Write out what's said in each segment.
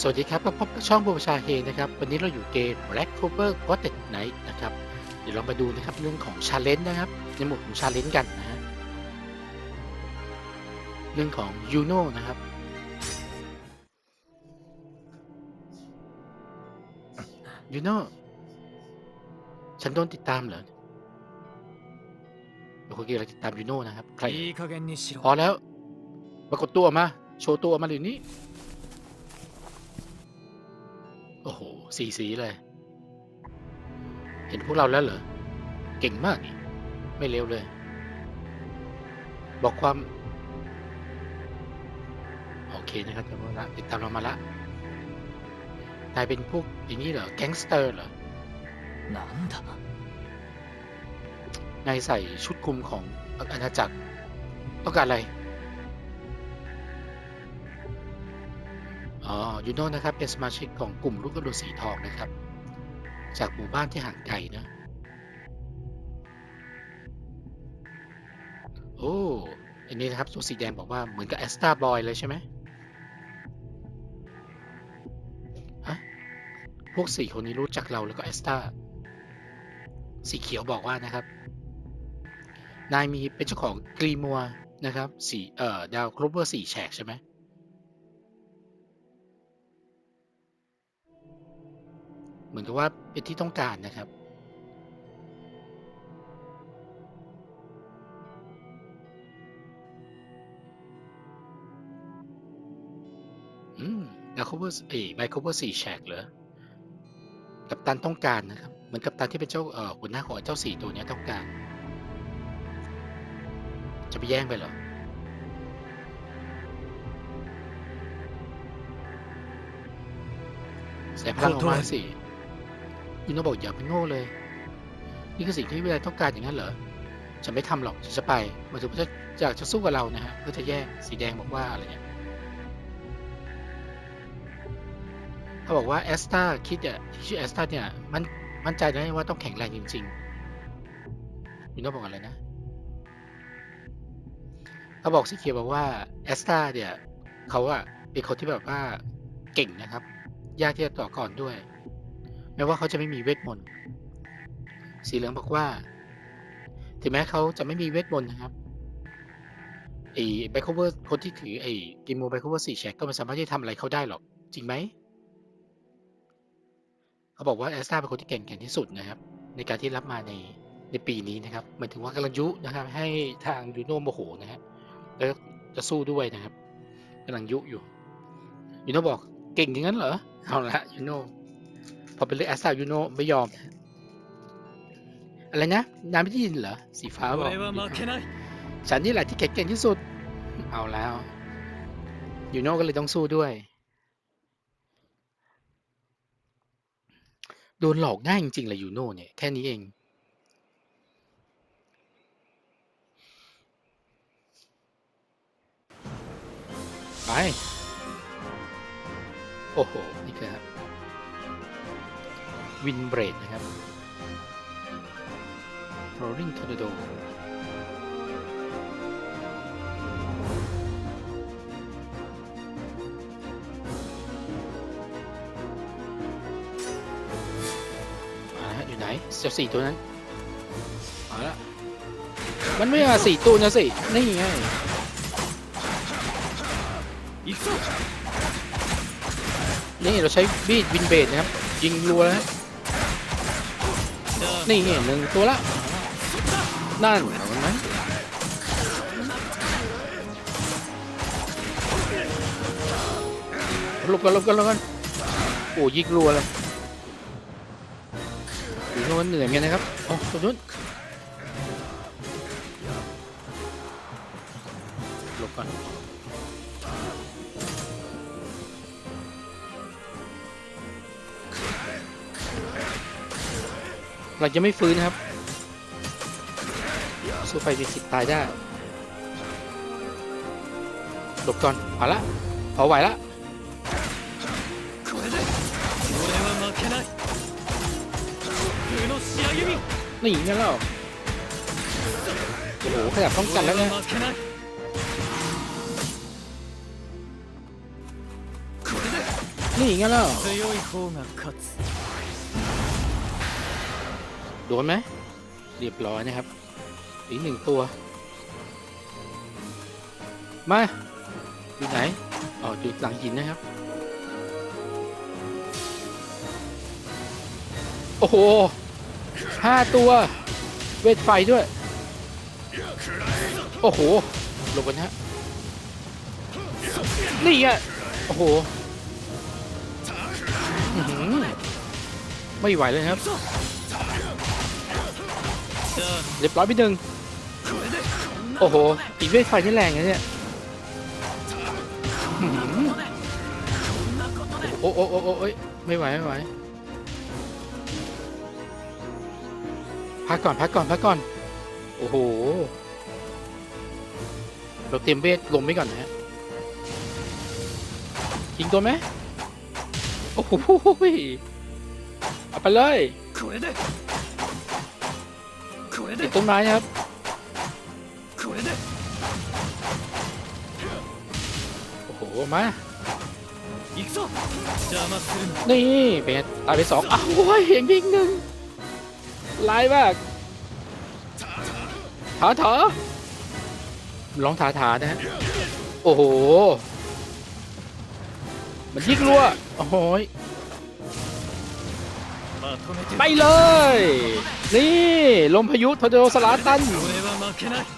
สวัสดีครับมาพบกับช่องบูชาเฮนะครับ วันนี้เราอยู่เกม Black Clover g o t t e d Night นะครับ เดี๋ยวเรามาดูนะครับเรื่องของชาเลนจ์นะครับ ในหมวดของชาเลนจ์กันนะฮะเรื่องของยูโน่นะครับ ยูโน่ฉันโดนติดตามเหรอเราคนยกันเราติดตามยูโน่นะครับ ใครพอแล้วปรากฏตัวมา โชว์ตัวมาเลยนี้ โอ้โห สีสีเลย เห็นพวกเราแล้วเหรอ เก่งมากนี่ ไม่เลวเลย บอกความ โอเคนะครับจำว่าละติดตามเรามาละนายเป็นพวกอย่างนี้เหรอ แก๊งสเตอร์เหรอนังดนายใส่ชุดคุมของอาณาจักรต้องการอะไร ยูโน่นะครับเป็นสมาชิกของกลุ่มลูกกระโดดสีทองนะครับ จากหมู่บ้านที่ห่างไกลนะ โอ้อันนี้นะครับตัวสีแดงบอกว่าเหมือนกับแอสตาบอยเลยใช่ไหมฮะพวกสี่คนนี้รู้จักเราแล้วก็แอสตาสีเขียวบอกว่านะครับ นายมีเป็นเจ้าของกรีมัวนะครับสีเอ่อดาวครบเวอร์สี่แฉกใช่ไหม มือนกับว่าเป็นที่ต้องการนะครับอืมดาวครบเวอร์เอ้ไบครเวอร์สี่แฉกเหรอกัปตันต้องการนะครับ เหมือนกัปตันที่เป็นเจ้าเอ่อหัวหน้าของเจ้าสี่ตัวเนี้ยต้องการ จะไปแย่งไปเหรอแสดงพลังออกมาสิ ยูโนบอกอย่าไปโง่เลย นี่คือสิ่งที่วิไลต้องการอย่างนั้นเหรอฉันไม่ทำหรอกฉันจะไปมาถึงว่าจะอยากจะสู้กับเรานะฮะเพื่อจะแย่งสีแดงบอกว่าอะไรเนี่ยเขาบอกว่าแอสตาคิดอะที่ชื่อแอสตาเนี่ยมันมั่นใจได้ว่าต้องแข็งแรงจริงๆยูโนบอกอะไรนะเขาบอกสีเขียวบอกว่าแอสตาเนี่ยเขาอะเป็นคนที่แบบว่าเก่งนะครับ ยากที่จะต่อก่อนด้วย แม้ว่าเขาจะไม่มีเวทมนต์สีเหลืองบอกว่า ถึงแม้เขาจะไม่มีเวทมนต์นะครับไอ้ไบโคเวอร์คนที่ถือไอ้กิมโมไบโคเวอร์สี่แชกก็ไม่สามารถที่จะทำอะไรเขาได้หรอก จริงไหมเขาบอกว่าแอสตาเป็นคนที่เก่งแข็งที่สุดนะครับ ในการที่รับมาในในปีนี้นะครับหมายถึงว่ากำลังยุนะครับ ให้ทางยูโนโมโหนะฮะแล้วจะสู้ด้วยนะครับกำลังยุอยู่ยูโนบอกเก่งอย่างนั้นเหรอเอาละยูโน พอเป็นเรื่องแอสซายูโนไม่ยอม อะไรนะน้ำไม่ได้ยินเหรอ สีฟ้าบอกฉันนี่แหละที่แข็งแกร่งที่สุด เอาแล้วยูโนก็เลยต้องสู้ด้วย โดนหลอกง่ายจริงๆเลยยูโนเนี่ย แค่นี้เองไป โอ้โห นี่คือ วินเบรดนะครับโรลิงโท Tornado อยู่ไหนเจ้าสี่ตัวนั้นมาละมันไม่มาสี่ตัวนะสิ นี่ไงนี่เราใช้บีดวินเบดนะครับ ยิงรัวแล้ว นี่ไงหนึ่งตัวละนั่นเห็นไหมลบกันลบกันลบกันโอ้ยิงรัวเลยถือว่าเหนื่อยเหมือนกันนะครับโอ้ตัวนู้น ลักจะไม่ฟื้นครับสู้ไปมีสิตายได้หลบก่อนเอาละพอไหวละนี่งั้นแล้วโอ้โหขยับป้องกันแล้วนะนี่งั้นแล้ว โดนไหมเรียบร้อยนะครับอีกหนึ่งตัว มาอยู่ไหนอ๋ออยู่หลังหินนะครับ โอ้โหห้าตัว เวทไฟด้วย โอ้โหลงกันฮะนี่ไงโอ้โหไม่ไหวเลยครับ เรียบร้อยพี่หนึ่งโอ้โหอีเวทไฟที่แรงนะเนี่ยโอ้โอ้โอ้โอ้ยไม่ไหวไม่ไหวพักก่อนพักก่อนพักก่อน โอ้โห เราเตรียมเวทลมไว้ก่อนนะฮะยิงตัวไหมโอ้โหเอาไปเลย ติดต้นไม้ครับโอ้โหมาอีกซะนี่เป็นตายไปสองอ้าวเห็นยิงหนึ่งลายมากถาถาร้องถาถานะฮะโอ้โห มันยิงรัวโอ้โห ไปเลย นี่ ลมพายุทอร์โดสลาตัน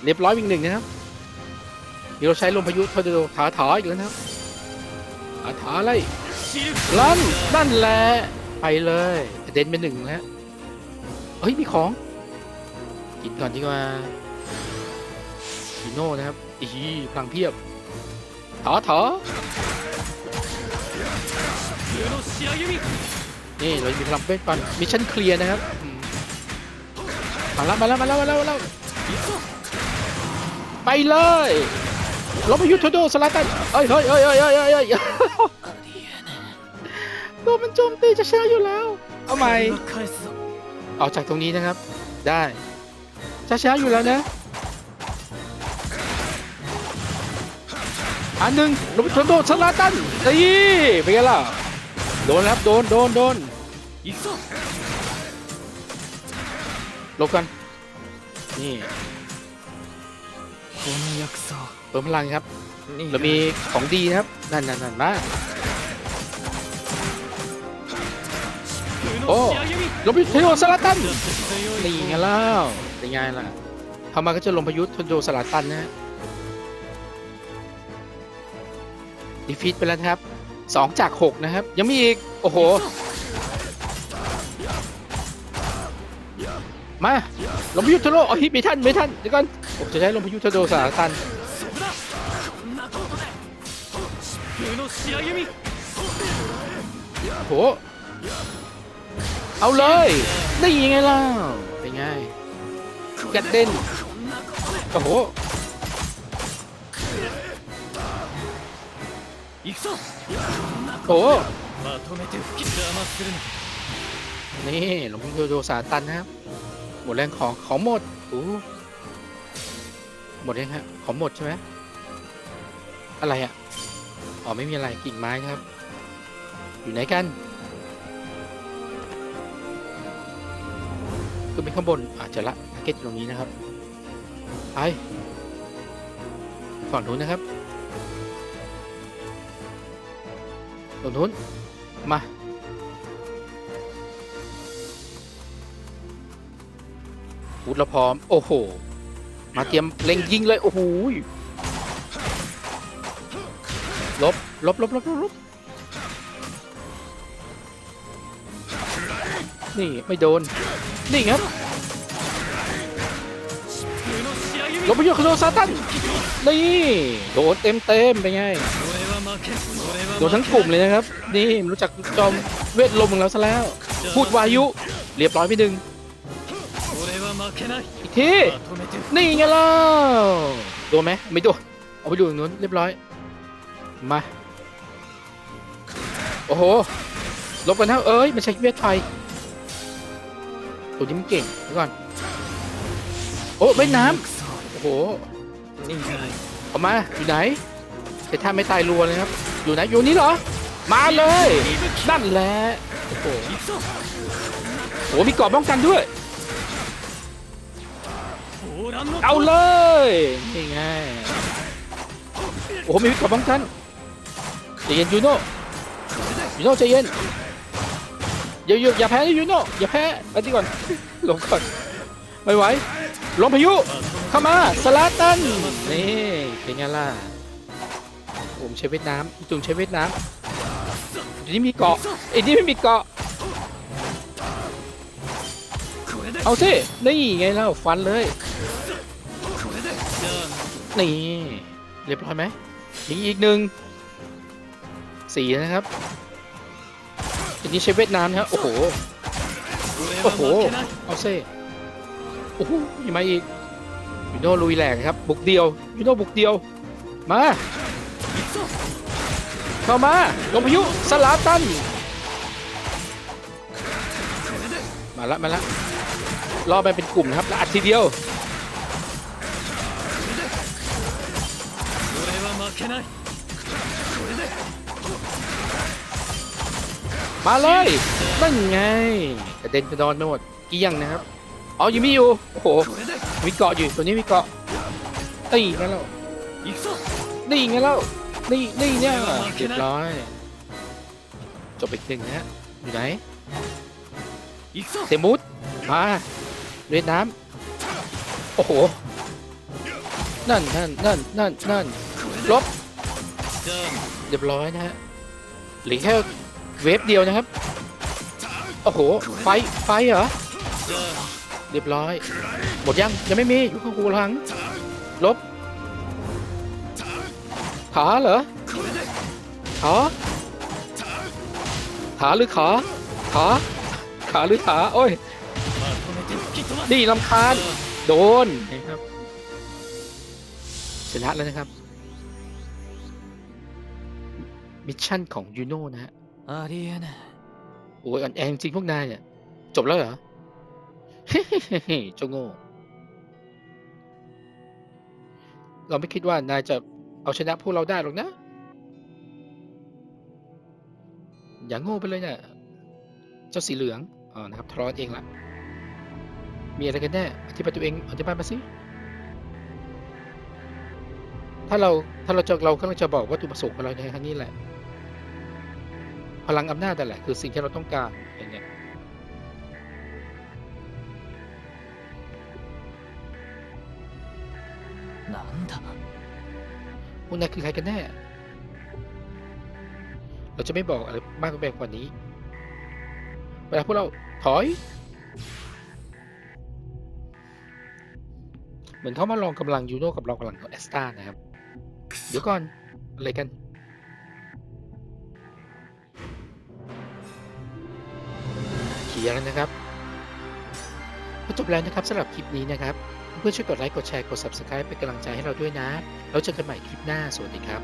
เรียบร้อยวิ่งหนึ่งนะครับเดี๋ยวใช้ลมพายุทอร์โดถาถาอีกแล้วนะครับถาถาไล่ลันนั่นแหละไปเลยเด่นเป็นหนึ่งแล้วเฮ้ยมีของกินก่อนดีกว่าฮิโน่นะครับอีพลังเพียบถอถอ นี่เรามีพลังเวทก่อนมิชชั่นเคลียร์นะครับมาแล้วมาแล้วมาแล้วมาแล้วมาแล้วไปเลยลบพายุทโดสลาตันเฮ้ยเฮ้ยเฮ้ยเฮ้ยเฮ้ยเฮ้ยตัวมันโจมตีจะเชื่อยู่แล้ว เอาใหม่ออกจากตรงนี้นะครับ ได้จะเชื่อยู่แล้วนะอันหนึ่งลบพายุทโดสลาตันนี่เป็นไงล่ะโดนครับโดนโดนโดน ลบกัน นี่คนยักษ์เติมพลังครับนี่เรามีของดีนะครับ นั่นนั่นนั่นมาโอ้ลมพายุโดสลาตันนี่ไงเล่าเป็นไงล่ะทำมาก็จะลมพายุทโดสลาตันนะดีฟิตไปแล้วครับ 2 จาก 6 นะครับ ยังมีอีก โอ้โห มาลมพายุทะโลเอาฮิตไมท่านไมท่านเดี๋ยวก่อนผมจะใช้ลมพายุทะโลสาทันโหเอาเลยได้ยังไงล่ะเป็นไงกัดเด็นโอ้โหโอ้นี่หลวงพ่อโยโดสาตันนะครับ มดแรงของของหมดอู้หมดยังฮะของหมดใช่ไหมอะไรอะอ๋อไม่มีอะไรกิ่งไม้นะครับ อยู่ไหนกันคือเป็นข้างบนอาจจะละทาร์เก็ตอยู่ตรงนี้นะครับไปฝั่งนู้นนะครับฝั่งนู้นมา ฟูเราพร้อม โอ้โห มาเตรียมเล็งยิงเลย โอ้โหลบลบลบลบลบนี่ไม่โดน นี่ครับลบไปเยอะคโนซาตัน นี่ โดนเต็มเต็มไปไง โดนทั้งกลุ่มเลยนะครับ นี่รู้จักจอมเวทลมของเราซะแล้ว พูดวายุ เรียบร้อยไปหนึ่ง อีกที นี่ไงเล่าโดนไหมไม่โดนเอาไปดูอย่งนู้นเรียบร้อย มา โอ้โห ลบกันแล้วเอ้ย มันใช้เวทไฟ ตัวนี้มันเก่งเดี๋ยวก่อน โอ้ไม่น้ำโอ้โห นี่ออกมา อยู่ไหนจะท่ถ้าไม่ตายรัวเลยครับ อยู่ไหน อยู่นี้เหรอ มาเลย นั่นแหละ โอ้โห โอ้มีกรอบป้องกันด้วย เอาเลยนี่ไงโอ้โหมีวิทย์กับบังชันใจเย็นยูโน่ยูโน่ใจเย็นอย่าอย่าอย่าแพ้นะยูโน่อย่าแพ้ไปที่ก่อนหลงก่อนไม่ไหวลมพายุเข้ามาสลาตันนี่เป็นไงล่ะผมใช้เวทน้ำจุ่มใช้เวทน้ำอันนี้มีเกาะอันนี้ไม่มีเกาะเอาสินี่ไงแล้วฟันเลย นี่เรียบร้อยไหมยิงอีกหนึ่งสีนะครับอันนี้ใช้เวทน้ำครับโอ้โหโอ้โหเอาเซ่โอ้โหยัมาอีกยูโน่ลุยแหลกครับบุกเดียวยูโน่บุกเดียวมาเข้ามาลมพายุสลาตันมาละมาละรอไปเป็นกลุ่มครับแล้วอัดทีเดียว けないこれで มาเลยนั่นไงกระเด็นกระดอนไปหมดเกลี้ยงนะครับอ๋อยังมีอยู่โอ้โห これで มีเกาะอยู่ตัวนี้มีเกาะตีงั้นแล้ว 行くぞ นี่ไงแล้วนี่นี่เนี่ย เออ เรียบร้อยจบอีกหนึ่งนะฮะอยู่ไหน 行くぞ เซมุสมาเวียดนามโอ้โห นั่นนั่นนั่นนั่นนั่น これ ลบเรียบร้อยนะฮะหรือแค่เวฟเดียวนะครับ โอ้โห ไฟ ไฟเหรอ เรียบร้อย หมดยัง ยังไม่มีอยุคคูหลัง ลบ ขาเหรอ ขา ขาหรือขา ขา ขาหรือขา โอ้ย นี่ลำคาญ โดนนะครับชนะแล้วนะครับ มิชชั่นของยูโน่นะฮะอาเดียนะโอ้ยอ่อนแอจริงพวกนายเนี่ย จบแล้วเหรอเฮ้ยเจ้าโง่ เราไม่คิดว่านายจะเอาชนะพวกเราได้หรอกนะ อย่างโง่ไปเลยเนะ่ยเจ้าสีเหลืองอ๋อนะครับทรอนเองละมีอะไรกันแน่อธิบายตัวเองอธิบายมาสิถ้าเราถ้าเราจะเรากำลังจะบอกวัตถุประสงค์ของเราในครั้งนี้แหละ พลังอำนาจแต่แหละคือสิ่งที่เราต้องการอย่างเงี้ยนั่นเถอะวกนายคือใครกันแน่ เราจะไม่บอกอะไรมากไปกว่านี้ เวลาพวกเราถอย เหมือนเขามาลองกำลังยูโน่กับเรากำลังของแอสตานะครับ เดี๋ยวก่อน อะไรกันียงนะครับก็จบแล้วนะครับสำหรับคลิปนี้นะครับ เพื่อนๆช่วยกดไลค์กดแชร์กด Subscribe เป็นกำลังใจให้เราด้วยนะ แล้วเจอกันใหม่คลิปหน้า สวัสดีครับ